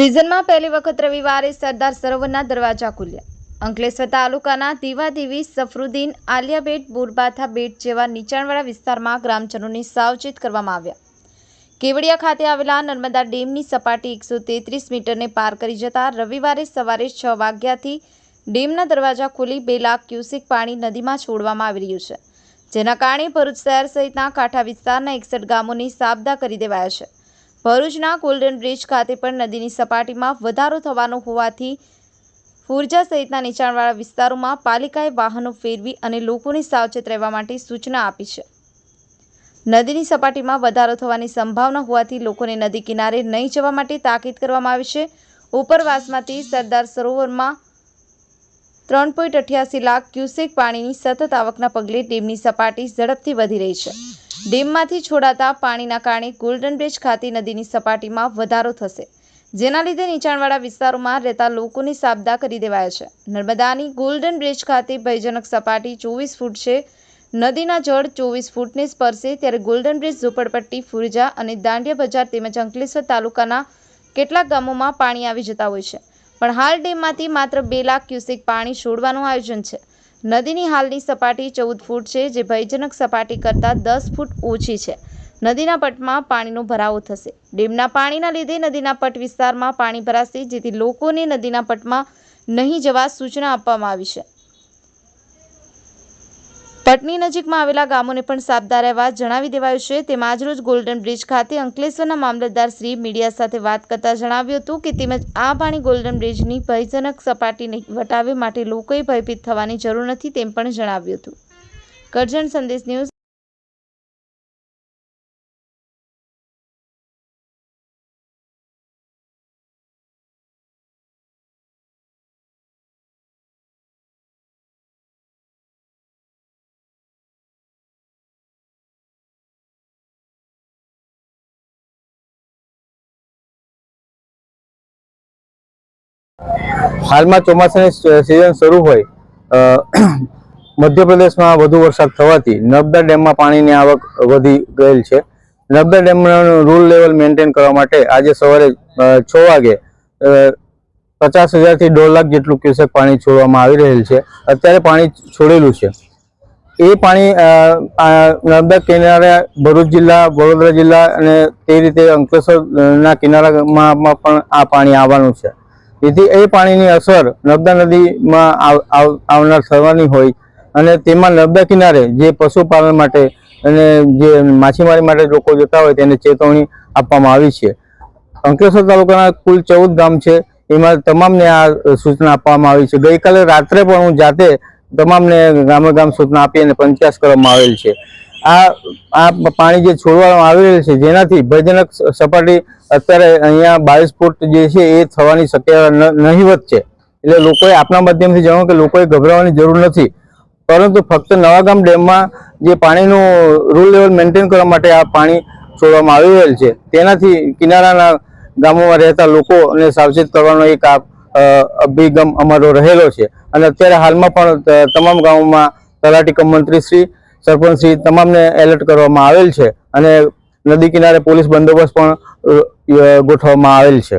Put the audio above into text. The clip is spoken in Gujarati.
સિઝનમાં પહેલી વખત રવિવારે સરદાર સરોવરના દરવાજા ખુલ્યા. અંકલેશ્વર તાલુકાના દીવાદેવી સફરુદ્દીન આલિયા બેટ બોરબાથા બેટ જેવા નીચાણવાળા વિસ્તારમાં ગ્રામજનોને સાવચેત કરવામાં આવ્યા. કેવડિયા ખાતે આવેલા નર્મદા ડેમની સપાટી એકસો તેત્રીસ મીટરને પાર કરી જતા રવિવારે સવારે છ વાગ્યાથી ડેમના દરવાજા ખોલી બે લાખ ક્યુસેક પાણી નદીમાં છોડવામાં આવી રહ્યું છે, જેના કારણે ભરૂચ શહેર સહિતના કાંઠા વિસ્તારના એકસઠ ગામોને સાબદા કરી દેવાયા છે. ભરૂચના ગોલ્ડન બ્રિજ ખાતે પણ નદીની સપાટીમાં વધારો થવાનો હોવાથી ફુરજા સહિતના નીચાણવાળા વિસ્તારોમાં પાલિકાએ વાહનો ફેરવી અને લોકોને સાવચેત રહેવા માટે સૂચના આપી છે. નદીની સપાટીમાં વધારો થવાની સંભાવના હોવાથી લોકોને નદી કિનારે નહીં જવા માટે તાકીદ કરવામાં આવી છે. ઉપરવાસમાંથી સરદાર સરોવરમાં ત્રણ પોઈન્ટ અઠ્યાસી લાખ ક્યુસેક પાણીની સતત આવકના પગલે ડેમની સપાટી ઝડપથી વધી રહી છે. ડેમમાંથી છોડાતા પાણીના કારણે ગોલ્ડન બ્રિજ ખાતે નદીની સપાટીમાં વધારો થશે, જેના લીધે નીચાણવાળા વિસ્તારોમાં રહેતા લોકોને સાબદા કરી દેવાયા છે. નર્મદાની ગોલ્ડન બ્રિજ ખાતે ભયજનક સપાટી ચોવીસ ફૂટ છે. નદીના જળ ચોવીસ ફૂટને સ્પર્શે ત્યારે ગોલ્ડન બ્રિજ ઝૂંપડપટ્ટી, ફુરજા અને દાંડિયા બજાર તેમજ અંકલેશ્વર તાલુકાના કેટલાક ગામોમાં પાણી આવી જતા હોય છે. પણ હાલ ડેમમાંથી માત્ર બે લાખ ક્યુસેક પાણી છોડવાનું આયોજન છે. નદીની હાલની સપાટી ચૌદ ફૂટ છે, જે ભયજનક સપાટી કરતાં દસ ફૂટ ઓછી છે. નદીના પટમાં પાણીનો ભરાવો થશે. ડેમના પાણીના લીધે નદીના પટ વિસ્તારમાં પાણી ભરાશે, જેથી લોકોને નદીના પટમાં નહીં જવા સૂચના આપવામાં આવી છે. પટની નજીકમાં આવેલા ગામોને પણ સાબદા રહેવા જણાવી દેવાયું છે. તેમાં આજરોજ ગોલ્ડન બ્રિજ ખાતે અંકલેશ્વરના મામલતદાર શ્રી મીડિયા સાથે વાત કરતા જણાવ્યું હતું કે તેમજ આ પાણી ગોલ્ડન બ્રિજની ભયજનક સપાટીને વટાવે માટે લોકોએ ભયભીત થવાની જરૂર નથી તેમ પણ જણાવ્યું હતું. કરજણ સંદેશ ન્યૂઝ હાલમાં ચોમાસાની સિઝન શરૂ હોય મધ્યપ્રદેશમાં વધુ વરસાદ થવાથી નર્મદા ડેમમાં પાણીની આવક વધી ગયેલ છે. નર્મદા ડેમનું રૂલ લેવલ મેન્ટેન કરવા માટે આજે સવારે છ વાગે પચાસ હજારથી દોઢ લાખ જેટલું ક્યુસેક પાણી છોડવામાં આવી રહેલ છે. અત્યારે પાણી છોડેલું છે. એ પાણી નર્મદા કિનારે ભરૂચ જિલ્લા, વડોદરા જિલ્લા અને તે રીતે અંકલેશ્વરના કિનારામાં પણ આ પાણી આવવાનું છે. જેથી એ પાણીની અસર નર્મદા નદીમાં આવ- આવ- આવનાર થવાની હોય અને તેમાં નર્મદા કિનારે જે પશુપાલન માટે અને જે માછીમારી માટે લોકો જતા હોય તેને ચેતવણી આપવામાં આવી છે. અંકલેશ્વર તાલુકાના કુલ ચૌદ ગામ છે. એમાં તમામને આ સૂચના આપવામાં આવી છે. ગઈકાલે રાત્રે પણ હું જાતે તમામને ગામે ગામ સૂચના આપી અને પંચાસ કરવામાં આવેલ છે. આ આ પાણી જે છોડવામાં આવી રહ્યું છે, જેનાથી ભયજનક સપાટી અત્યારે અહીંયા બાવીસ ફૂટ જે છે એ થવાની શક્યતા નહીવત છે. એટલે લોકોએ આપના માધ્યમથી જણાવ્યું કે લોકોએ ગભરાવાની જરૂર નથી. પરંતુ ફક્ત નવાગામ ડેમમાં જે પાણીનું રૂલ લેવલ મેન્ટેન કરવા માટે આ પાણી છોડવામાં આવી રહેલ છે, તેનાથી કિનારાના ગામોમાં રહેતા લોકોને સાવચેત કરવાનો એક આ અભિગમ અમારો રહેલો છે. અને અત્યારે હાલમાં પણ તમામ ગામોમાં તલાટી કમ મંત્રી શ્રી, સરપંચ શ્રી, તમામને એલર્ટ કરવામાં આવેલ છે. અને નદી કિનારે પોલીસ બંદોબસ્ત પણ ગોઠવવામાં આવેલ છે.